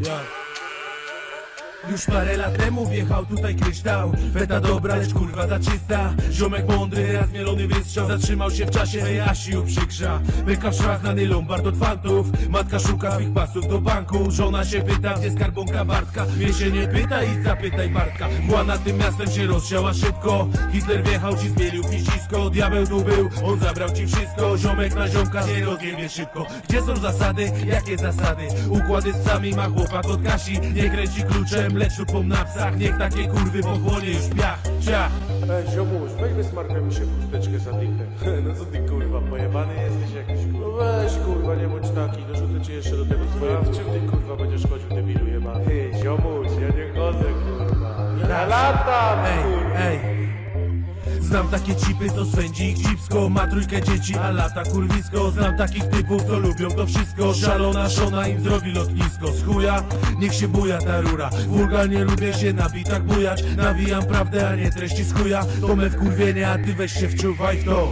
Ja. Już parę lat temu wjechał tutaj kryształ Feta dobra, lecz kurwa zaczysta. Ziomek mądry, raz mielony wystrzał. Zatrzymał się w czasie, że Jasi uprzykrza Myka w szwach znany lombard od fantów. Matka szuka swych pasów do banku. Żona się pyta, gdzie skarbonka Bartka? Mnie się nie pyta i zapytaj Bartka. Mgła nad tym miastem się rozsiała szybko. Hitler wjechał ci, zmielił piścisko Diabeł tu był, on zabrał ci wszystko. Ziomek na ziomka nie rozjebie szybko. Gdzie są zasady? Jakie zasady? Układy z sami ma chłopak od Kasi. Nie kręci kluczem, lecz lupą na psach Niech takie kurwy pochłonie już piach, ciach Ej, ziomuś, weź wysmarkaj mi się w chusteczkę za dychę. No co ty kurwa, pojebany jesteś jakiś kurwa? No weź kurwa, nie bądź taki, dorzucę ci jeszcze do tego swoje. W czym ty kurwa będziesz chodził, debilu jebany? Ty, ziomuś, ja nie chodzę kurwa. Ja latam Ej, kurwa. ej Znam takie cipy, co swędzi ich cipsko. Ma trójkę dzieci, a lata kurwisko. Znam takich typów, co lubią to wszystko. Szalona szona im zrobi lotnisko. Z chuja, niech się buja ta rura. Wulgarnie lubię się na bitach bujać. Nawijam prawdę, a nie treści z chuja. To me wkurwienie, a ty weź się wczuwaj w to